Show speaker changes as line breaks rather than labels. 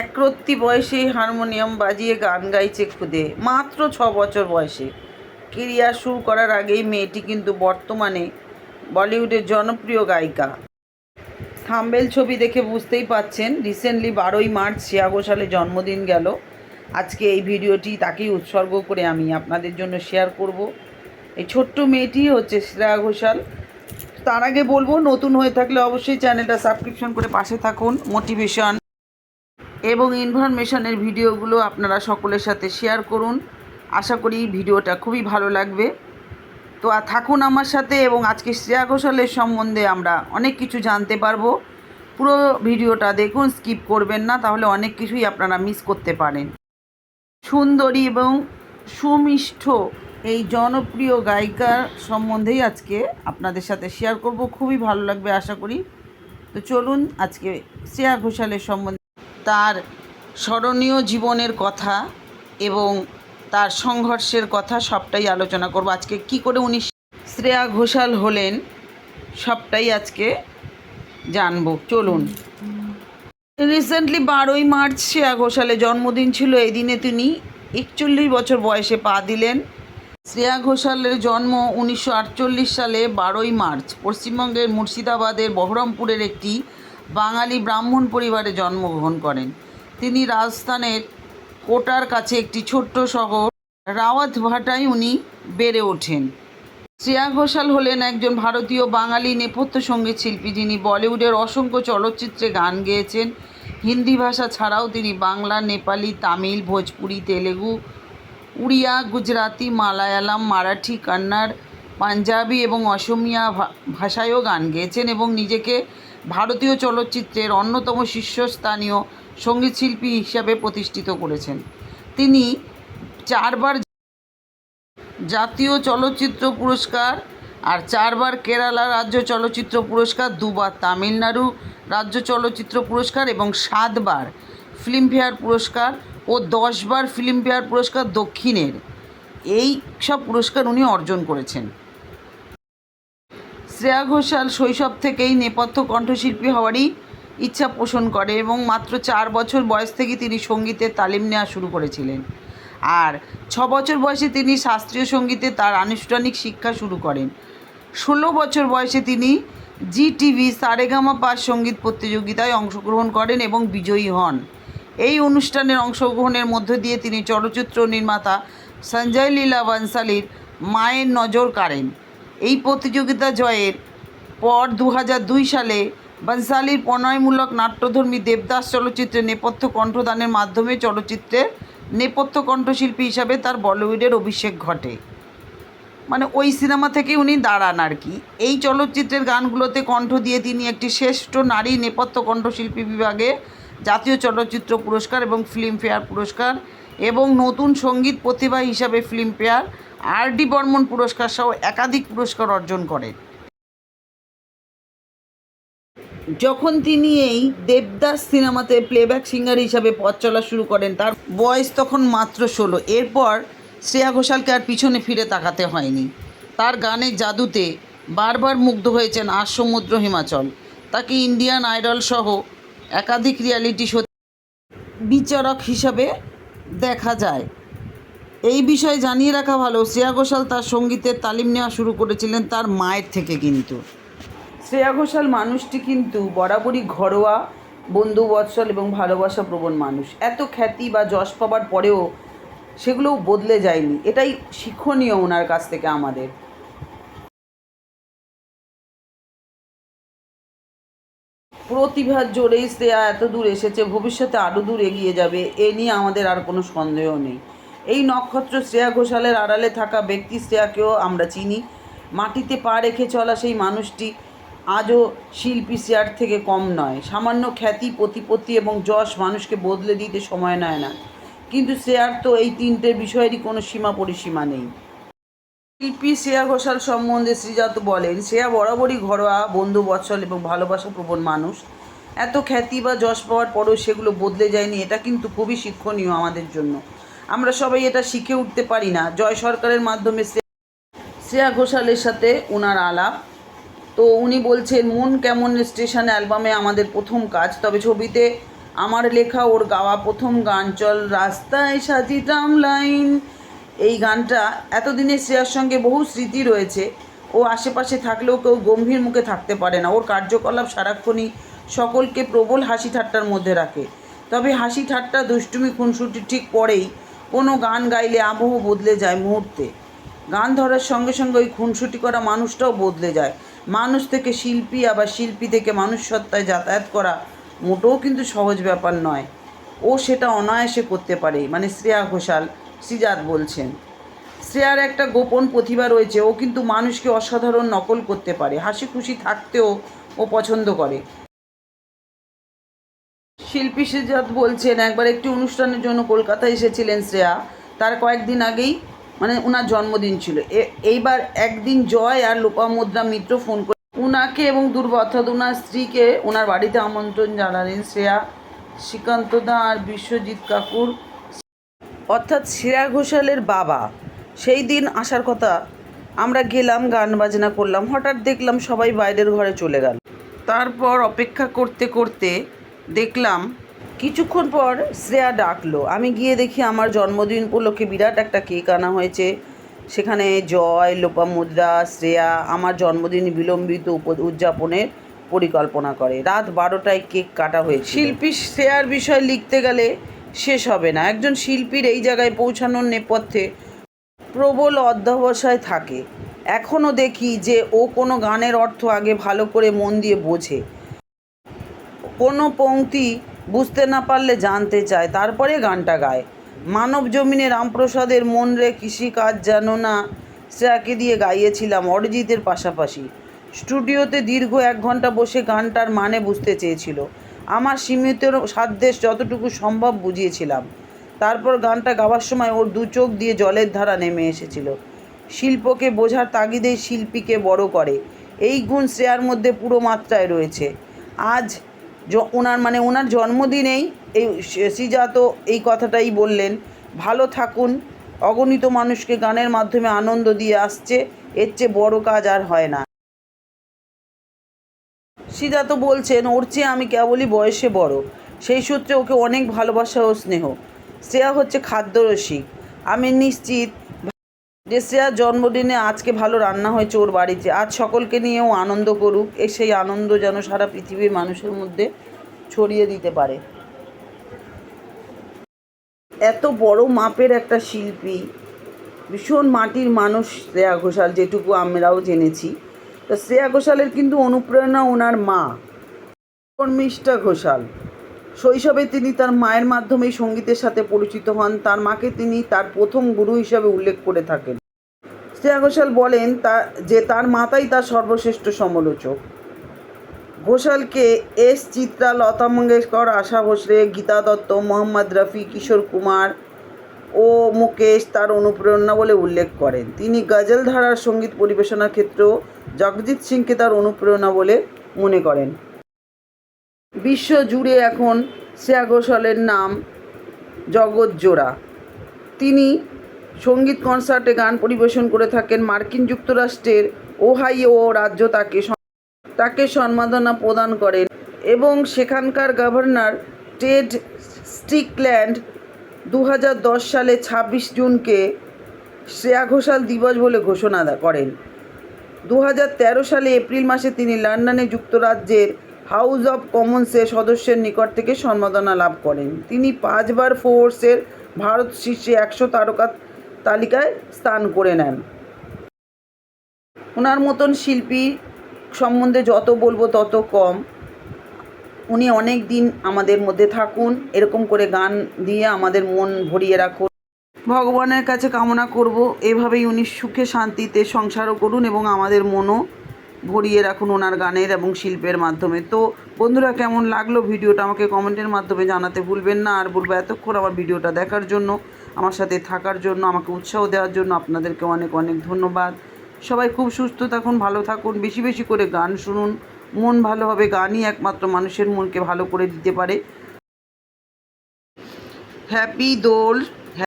একরত্তি বয়সেই হারমোনিয়াম বাজিয়ে গান গাইছে খুদে মাত্র ছ বছর বয়সে কেরিয়ার শুরু করার আগেই মেয়েটি কিন্তু বর্তমানে বলিউডের জনপ্রিয় গায়িকা থাম্বেল ছবি দেখে বুঝতেই পাচ্ছেন রিসেন্টলি বারোই মার্চ শ্রেয়া ঘোষালের জন্মদিন গেল আজকে এই ভিডিওটি তাকেই উৎসর্গ করে আমি আপনাদের জন্য শেয়ার করব এই ছোট্ট মেয়েটি হচ্ছে শ্রেয়া ঘোষাল তার আগে বলবো নতুন হয়ে থাকলে অবশ্যই চ্যানেলটা সাবস্ক্রিপশন করে পাশে থাকুন মোটিভেশন এবং ইনফরমেশনের ভিডিওগুলো আপনারা সকলের সাথে শেয়ার করুন আশা করি ভিডিওটা খুবই ভালো লাগবে তো আর থাকুন আমার সাথে এবং আজকে শ্রেয়া ঘোষালের সম্বন্ধে আমরা অনেক কিছু জানতে পারবো পুরো ভিডিওটা দেখুন স্কিপ করবেন না তাহলে অনেক কিছুই আপনারা মিস করতে পারেন সুন্দরী এবং সুমিষ্ঠ এই জনপ্রিয় গায়িকার সম্বন্ধেই আজকে আপনাদের সাথে শেয়ার করব খুবই ভালো লাগবে আশা করি তো চলুন আজকে শ্রেয়া ঘোষালের সম্বন্ধে তার স্মরণীয় জীবনের কথা এবং তার সংঘর্ষের কথা সবটাই আলোচনা করব আজকে কি করে উনি শ্রেয়া ঘোষাল হলেন সবটাই আজকে জানবো চলুন রিসেন্টলি বারোই মার্চ শ্রেয়া ঘোষালের জন্মদিন ছিল এই দিনে তিনি একচল্লিশ বছর বয়সে পা দিলেন শ্রেয়া ঘোষালের জন্ম উনিশশো সালে বারোই মার্চ পশ্চিমবঙ্গের মুর্শিদাবাদের বহরমপুরের একটি বাঙালি ব্রাহ্মণ পরিবারে জন্মগ্রহণ করেন তিনি রাজস্থানের কোটার কাছে একটি ছোট্ট শহর রাওয়াত ভাটায় উনি বেড়ে ওঠেন শ্রেয়া ঘোষাল হলেন একজন ভারতীয় বাঙালি নেপথ্য সঙ্গীত শিল্পী যিনি বলিউডের অসংখ্য চলচ্চিত্রে গান গেয়েছেন হিন্দি ভাষা ছাড়াও তিনি বাংলা নেপালি তামিল ভোজপুরি তেলেগু উড়িয়া গুজরাতি মালায়ালাম মারাঠি কন্নড় পাঞ্জাবি এবং অসমিয়া ভাষায়ও গান গেয়েছেন এবং নিজেকে ভারতীয় চলচ্চিত্রের অন্যতম শীর্ষস্থানীয় সঙ্গীতশিল্পী হিসাবে প্রতিষ্ঠিত করেছেন তিনি চারবার জাতীয় চলচ্চিত্র পুরস্কার আর চারবার কেরালা রাজ্য চলচ্চিত্র পুরস্কার দুবার তামিলনাড়ু রাজ্য চলচ্চিত্র পুরস্কার এবং সাতবার ফিল্মফেয়ার পুরস্কার ও দশবার ফিল্মফেয়ার পুরস্কার দক্ষিণের এই সব পুরস্কার উনি অর্জন করেছেন শ্রেয়া ঘোষাল শৈশব থেকেই নেপথ্য কণ্ঠশিল্পী হওয়ারই ইচ্ছা পোষণ করে এবং মাত্র চার বছর বয়স থেকে তিনি সঙ্গীতের তালিম নেওয়া শুরু করেছিলেন আর ছ বছর বয়সে তিনি শাস্ত্রীয় সঙ্গীতে তার আনুষ্ঠানিক শিক্ষা শুরু করেন ষোলো বছর বয়সে তিনি জি টিভি সারেগামা পাস সঙ্গীত প্রতিযোগিতায় অংশগ্রহণ করেন এবং বিজয়ী হন এই অনুষ্ঠানের অংশগ্রহণের মধ্য দিয়ে তিনি চলচ্চিত্র নির্মাতা সঞ্জয় লীলা বানসালির মায়ের নজর কাড়েন এই প্রতিযোগিতা জয়ের পর দু সালে বনশালীর প্রণয়মূলক নাট্যধর্মী দেবদাস চলচ্চিত্রে নেপথ্য কণ্ঠদানের মাধ্যমে চলচ্চিত্রের নেপথ্য কণ্ঠশিল্পী হিসাবে তার বলিউডের অভিষেক ঘটে মানে ওই সিনেমা থেকে উনি দাঁড়ান আর কি এই চলচ্চিত্রের গানগুলোতে কণ্ঠ দিয়ে তিনি একটি শ্রেষ্ঠ নারী নেপথ্য কণ্ঠশিল্পী বিভাগে জাতীয় চলচ্চিত্র পুরস্কার এবং ফিল্মফেয়ার পুরস্কার এবং নতুন সঙ্গীত প্রতিভা হিসাবে ফিল্মফেয়ার আর ডি বর্মন পুরস্কার সহ একাধিক পুরস্কার অর্জন করেন যখন তিনি এই দেবদাস সিনেমাতে প্লেব্যাক সিঙ্গার হিসাবে পথ চলা শুরু করেন তার বয়স তখন মাত্র ষোলো এরপর শ্রেয়া ঘোষালকে আর পিছনে ফিরে তাকাতে হয়নি তার গানের জাদুতে বারবার মুগ্ধ হয়েছেন আর সমুদ্র হিমাচল তাকে ইন্ডিয়ান আইডল সহ একাধিক রিয়ালিটি শো বিচারক হিসাবে দেখা যায় এই বিষয়ে জানিয়ে রাখা ভালো শ্রেয়া ঘোষাল তার সঙ্গীতের তালিম নেওয়া শুরু করেছিলেন তার মায়ের থেকে কিন্তু শ্রেয়া ঘোষাল মানুষটি কিন্তু বরাবরই ঘরোয়া বন্ধুবৎসল এবং ভালোবাসা প্রবণ মানুষ এত খ্যাতি বা যশ পাবার পরেও সেগুলো বদলে যায়নি এটাই শিক্ষণীয় ওনার কাছ থেকে আমাদের প্রতিভার জোরেই শ্রেয়া এত দূর এসেছে ভবিষ্যতে আরও দূর এগিয়ে যাবে এ নিয়ে আমাদের আর কোনো সন্দেহ নেই এই নক্ষত্র শ্রেয়া ঘোষালের আড়ালে থাকা ব্যক্তি শ্রেয়াকেও আমরা চিনি মাটিতে পা রেখে চলা সেই মানুষটি আজও শিল্পী শ্রেয়ার থেকে কম নয় সামান্য খ্যাতি প্রতিপত্তি এবং যশ মানুষকে বদলে দিতে সময় নেয় না কিন্তু শ্রেয়ার তো এই তিনটে বিষয়েরই কোনো সীমা পরিসীমা নেই শিল্পী শ্রেয়া ঘোষাল সম্বন্ধে শ্রীজাত বলেন শ্রেয়া বরাবরই ঘরোয়া বন্ধু বৎসল এবং ভালোবাসা প্রবণ মানুষ এত খ্যাতি বা যশ পাওয়ার পরেও সেগুলো বদলে যায়নি এটা কিন্তু খুবই শিক্ষণীয় আমাদের জন্য আমরা সবাই এটা শিখে উঠতে পারি না জয় সরকারের মাধ্যমে শ্রেয়া ঘোষালের সাথে ওনার আলাপ তো উনি বলছেন মন কেমন স্টেশন অ্যালবামে আমাদের প্রথম কাজ তবে ছবিতে আমার লেখা ওর গাওয়া প্রথম গান চল রাস্তায় সাজিতাম লাইন এই গানটা এতদিনে শ্রেয়ার সঙ্গে বহু স্মৃতি রয়েছে ও আশেপাশে থাকলেও কেউ গম্ভীর মুখে থাকতে পারে না ওর কার্যকলাপ সারাক্ষণই সকলকে প্রবল হাসি ঠাট্টার মধ্যে রাখে তবে হাসি ঠাট্টা দুষ্টুমি খুনসুটি ঠিক পরেই কোনো গান গাইলে আবহ বদলে যায় মুহূর্তে গান ধরার সঙ্গে সঙ্গে ওই খুনসুটি করা মানুষটাও বদলে যায় মানুষ থেকে শিল্পী আবার শিল্পী থেকে মানুষ সত্তায় যাতায়াত করা মোটেও কিন্তু সহজ ব্যাপার নয় ও সেটা অনায়াসে করতে পারে মানে শ্রেয়া ঘোষাল শ্রীজাত বলছেন শ্রেয়ার একটা গোপন প্রতিভা রয়েছে ও কিন্তু মানুষকে অসাধারণ নকল করতে পারে হাসি খুশি থাকতেও ও পছন্দ করে শিল্পী সেজাত বলছেন একবার একটি অনুষ্ঠানের জন্য কলকাতা এসেছিলেন শ্রেয়া তার কয়েকদিন আগেই মানে ওনার জন্মদিন ছিল এইবার একদিন জয় আর লোপামুদ্রা মিত্র ফোন করে ওনাকে এবং দুর্ব অর্থাৎ ওনার স্ত্রীকে ওনার বাড়িতে আমন্ত্রণ জানালেন শ্রেয়া শ্রীকান্ত দা আর বিশ্বজিৎ কাকুর অর্থাৎ শ্রেয়া ঘোষালের বাবা সেই দিন আসার কথা আমরা গেলাম গান বাজনা করলাম হঠাৎ দেখলাম সবাই বাইরের ঘরে চলে গেল তারপর অপেক্ষা করতে করতে দেখলাম কিছুক্ষণ পর শ্রেয়া ডাকলো আমি গিয়ে দেখি আমার জন্মদিন উপলক্ষে বিরাট একটা কেক আনা হয়েছে সেখানে জয় লোপামুদ্রা শ্রেয়া আমার জন্মদিন বিলম্বিত উদযাপনের পরিকল্পনা করে রাত বারোটায় কেক কাটা হয়েছে শিল্পী শ্রেয়ার বিষয় লিখতে গেলে শেষ হবে না একজন শিল্পীর এই জায়গায় পৌঁছানোর নেপথ্যে প্রবল অধ্যবসায় থাকে এখনও দেখি যে ও কোনো গানের অর্থ আগে ভালো করে মন দিয়ে বোঝে কোনো পংক্তি বুঝতে না পারলে জানতে চায় তারপরে গানটা গায় মানব জমিনে রামপ্রসাদের মন রে কৃষিকাজ জানো না শ্রেয়াকে দিয়ে গাইয়েছিলাম অরিজিতের পাশাপাশি স্টুডিওতে দীর্ঘ এক ঘন্টা বসে গানটার মানে বুঝতে চেয়েছিল আমার সীমিত সাধ্যের যতটুকু সম্ভব বুঝিয়েছিলাম তারপর গানটা গাওয়ার সময় ওর দু চোখ দিয়ে জলের ধারা নেমে এসেছিল শিল্পকে বোঝার তাগিদেই শিল্পীকে বড় করে এই গুণ শ্রেয়ার মধ্যে পুরো মাত্রায় রয়েছে আজ ওনার মানে ওনার জন্মদিনেই এই শ্রীজাত এই কথাটাই বললেন ভালো থাকুন অগণিত মানুষকে গানের মাধ্যমে আনন্দ দিয়ে আসছে এর চেয়ে বড়ো কাজ আর হয় না শ্রীজাত বলছেন ওর চেয়ে আমি কেবলই বয়সে বড় সেই সূত্রে ওকে অনেক ভালোবাসা ও স্নেহ শ্রেয়া হচ্ছে খাদ্যরসিক আমি নিশ্চিত ডেসিয়ার জন্মদিনে আজকে ভালো রান্না হয়েছে ওর বাড়িতে আজ সকলকে নিয়েও আনন্দ করুক এ সেই আনন্দ যেন সারা পৃথিবীর মানুষের মধ্যে ছড়িয়ে দিতে পারে এত বড় মাপের একটা শিল্পী ভীষণ মাটির মানুষ শ্রেয়া ঘোষাল যেটুকু আমরাও জেনেছি তা শ্রেয়া ঘোষালের কিন্তু অনুপ্রেরণা ওনার মা মিষ্টা ঘোষাল শৈশবে তিনি তার মায়ের মাধ্যমেই সঙ্গীতের সাথে পরিচিত হন তার মাকে তিনি তার প্রথম গুরু হিসাবে উল্লেখ করে থাকেন শ্রেয়া ঘোষাল বলেন তা যে তার মাতাই তার সর্বশ্রেষ্ঠ সমালোচক ঘোষালকে এস চিত্রা লতা মঙ্গেশকর আশা ভোসলে গীতা দত্ত মোহাম্মদ রফি কিশোর কুমার ও মুকেশ তার অনুপ্রেরণা বলে উল্লেখ করেন তিনি গজল ধারার সঙ্গীত পরিবেশনার ক্ষেত্রেও জগজিৎ সিংকে তার অনুপ্রেরণা বলে মনে করেন বিশ্ব জুড়ে এখন শ্রেয়া ঘোষালের নাম জগৎজোড়া তিনি সঙ্গীত কনসার্টে গান পরিবেশন করে থাকেন মার্কিন যুক্তরাষ্ট্রের ওহাইও রাজ্য তাকে তাকে সম্মাননা প্রদান করেন এবং সেখানকার গভর্নর টেড স্টিকল্যান্ড দু সালে ২৬ জুনকে শ্রেয়া ঘোষাল দিবস বলে ঘোষণা করেন দু সালে এপ্রিল মাসে তিনি লন্ডনে যুক্তরাজ্যের হাউস অব কমন্সের সদস্যের নিকট থেকে সম্মাননা লাভ করেন তিনি পাঁচবার ফোর্সের ভারত শীর্ষে একশো তারকা তালিকায় স্থান করে নেন ওনার মতন শিল্পী সম্বন্ধে যত বলবো তত কম উনি অনেক দিন আমাদের মধ্যে থাকুন এরকম করে গান দিয়ে আমাদের মন ভরিয়ে রাখুন ভগবানের কাছে কামনা করব এভাবেই উনি সুখে শান্তিতে সংসারও করুন এবং আমাদের মনও ভরিয়ে রাখুন ওনার গানের এবং শিল্পের মাধ্যমে তো বন্ধুরা কেমন লাগলো ভিডিওটা আমাকে কমেন্টের মাধ্যমে জানাতে ভুলবেন না আর বলবো এতক্ষণ আমার ভিডিওটা দেখার জন্য আমার সাথে থাকার জন্য আমাকে উৎসাহ দেওয়ার জন্য আপনাদেরকে অনেক অনেক ধন্যবাদ সবাই খুব সুস্থ থাকুন ভালো থাকুন বেশি বেশি করে গান শুনুন মন ভালো হবে গানই একমাত্র মানুষের মনকে ভালো করে দিতে পারে হ্যাপি দোল